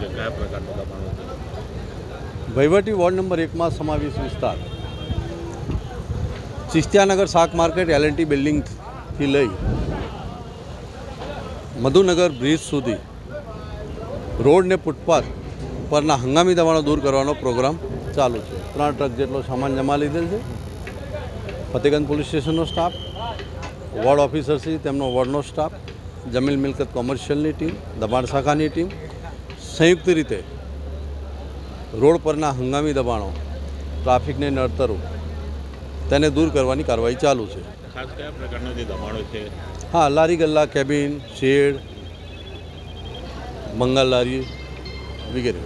છે, કયા પ્રકારનું દબાણો છે વહીવટી વોર્ડ નંબર એકમાં સમાવેશ વિસ્તાર. ચિસ્તિયાનગર શાક માર્કેટ એલએનટી બિલ્ડિંગથી લઈ મધુનગર બ્રિજ સુધી રોડ ને ફૂટપાથ પરના હંગામી દબાણો દૂર કરવાનો પ્રોગ્રામ ચાલુ છે. ત્રણ ટ્રક જેટલો સામાન જમા લીધેલ છે. ફતેગંજ પોલીસ સ્ટેશનનો સ્ટાફ, વોર્ડ ઓફિસરશ્રી તેમનો વોર્ડનો સ્ટાફ, જમીન મિલકત કોમર્શિયલની ટીમ, દબાણ શાખાની ટીમ સંયુક્ત રીતે રોડ પરના હંગામી દબાણો ટ્રાફિકને નડતરો તેને દૂર કરવાની કાર્યવાહી ચાલુ છે. ખાસ કયા પ્રકારના જે દબાણો છે? હા લારી ગલ્લા કેબિન શેડ મંગલ લારી વગેરે.